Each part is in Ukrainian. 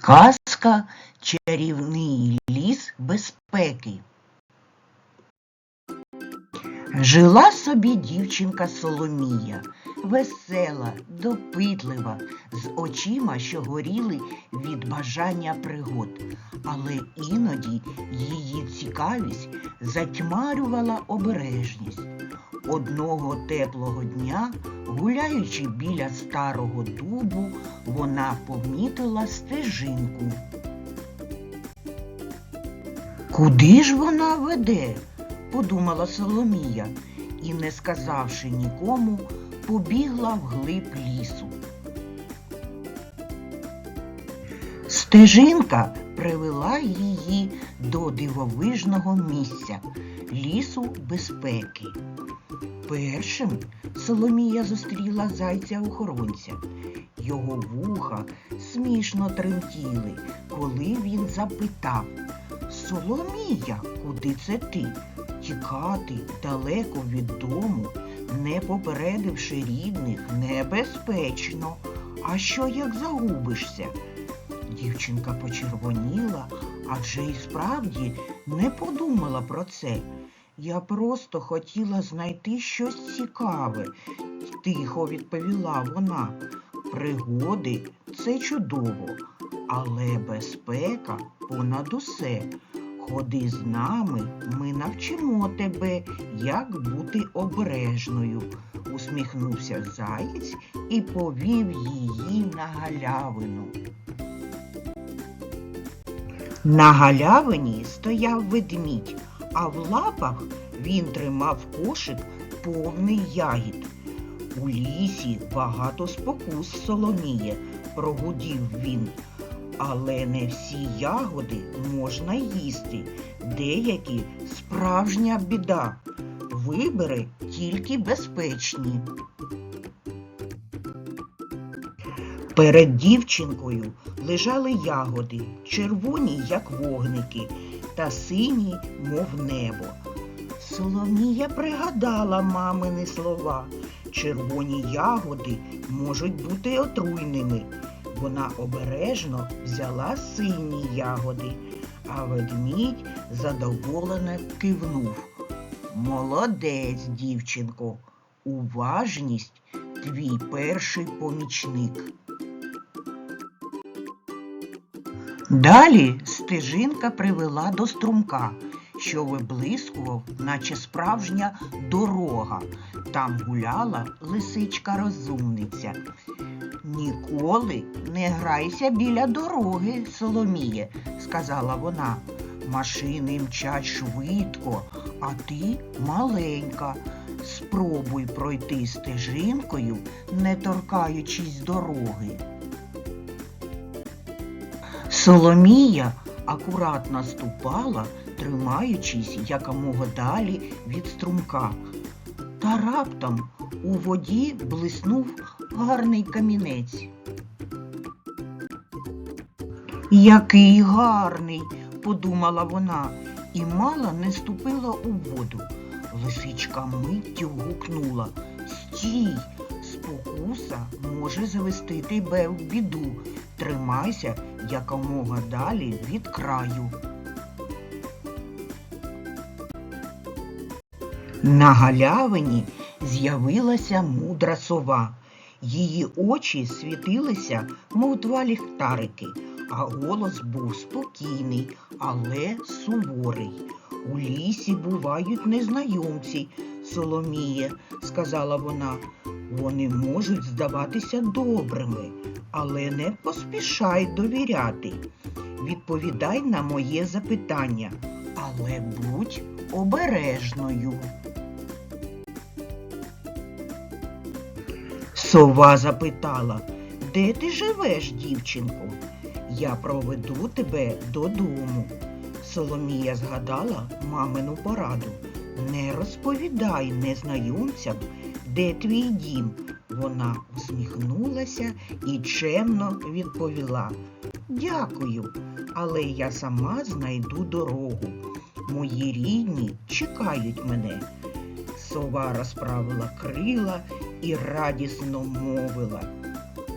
Казка Чарівний ліс безпеки. Жила собі дівчинка Соломія, весела, допитлива, з очима, що горіли від бажання пригод. Але іноді її цікавість затьмарювала обережність. Одного теплого дня, гуляючи біля старого дубу, вона помітила стежинку. Куди ж вона веде? подумала Соломія і, не сказавши нікому, побігла вглиб лісу. Стежинка привела її до дивовижного місця лісу безпеки. Першим Соломія зустріла зайця-охоронця. Його вуха смішно тремтіли, коли він запитав Соломія, куди це ти? Тікати далеко від дому, не попередивши рідних, небезпечно. А що як загубишся? Дівчинка почервоніла, адже і справді не подумала про це. Я просто хотіла знайти щось цікаве, тихо відповіла вона. Пригоди це чудово, але безпека понад усе. Ходи з нами, ми навчимо тебе, як бути обережною, усміхнувся заєць і повів її на галявину. На галявині стояв ведмідь, а в лапах він тримав кошик повний ягід. У лісі багато спокус Соломіє, прогудів він. Але не всі ягоди можна їсти, деякі справжня біда. Вибери тільки безпечні. Перед дівчинкою лежали ягоди, червоні, як вогники, та сині, мов небо. Соломія пригадала мамини слова. Червоні ягоди можуть бути отруйними. Вона обережно взяла сині ягоди, а ведмідь задоволено кивнув. Молодець, дівчинко, уважність твій перший помічник. Далі стежинка привела до струмка, що виблискував, наче справжня дорога. Там гуляла лисичка-розумниця. Ніколи не грайся біля дороги, Соломіє, сказала вона. Машини мчать швидко, а ти маленька. Спробуй пройти стежинкою, не торкаючись дороги. Соломія акуратно ступала, тримаючись якомога далі від струмка. Та раптом у воді блиснув гарний камінець. Який гарний, подумала вона, і мало не ступила у воду. Лисичка миттю гукнула Стій, спокуса може завести тебе в біду. Тримайся якомога далі від краю. На галявині з'явилася мудра сова. Її очі світилися, мов два ліхтарики, а голос був спокійний, але суворий. У лісі бувають незнайомці, Соломіє, сказала вона. Вони можуть здаватися добрими, але не поспішай довіряти. Відповідай на моє запитання, але будь обережною. Сова запитала, де ти живеш, дівчинко? Я проведу тебе додому. Соломія згадала мамину пораду. Не розповідай незнайомцям, де твій дім. Вона усміхнулася і чемно відповіла. Дякую, але я сама знайду дорогу. Мої рідні чекають мене. Сова розправила крила і радісно мовила.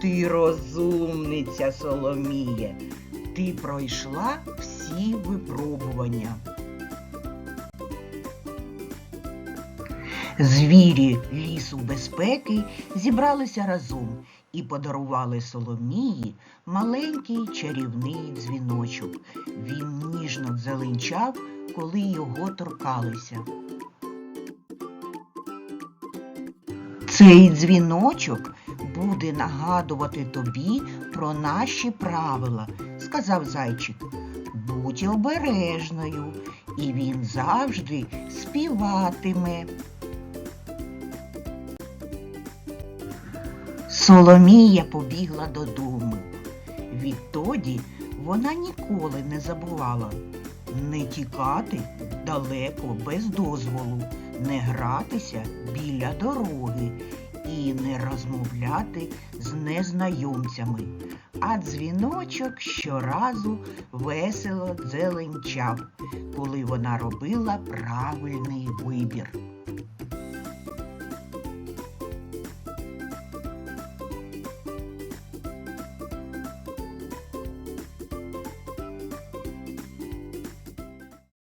Ти розумниця, Соломіє. Ти пройшла всі випробування. Звірі лісу безпеки зібралися разом і подарували Соломії маленький чарівний дзвіночок. Він ніжно дзеленчав, коли його торкалися. Цей дзвіночок буде нагадувати тобі про наші правила, сказав зайчик. Будь обережною, і він завжди співатиме. Соломія побігла додому. Відтоді вона ніколи не забувала не тікати далеко без дозволу, не гратися біля дороги і не розмовляти з незнайомцями. А дзвіночок щоразу весело дзеленчав, коли вона робила правильний вибір.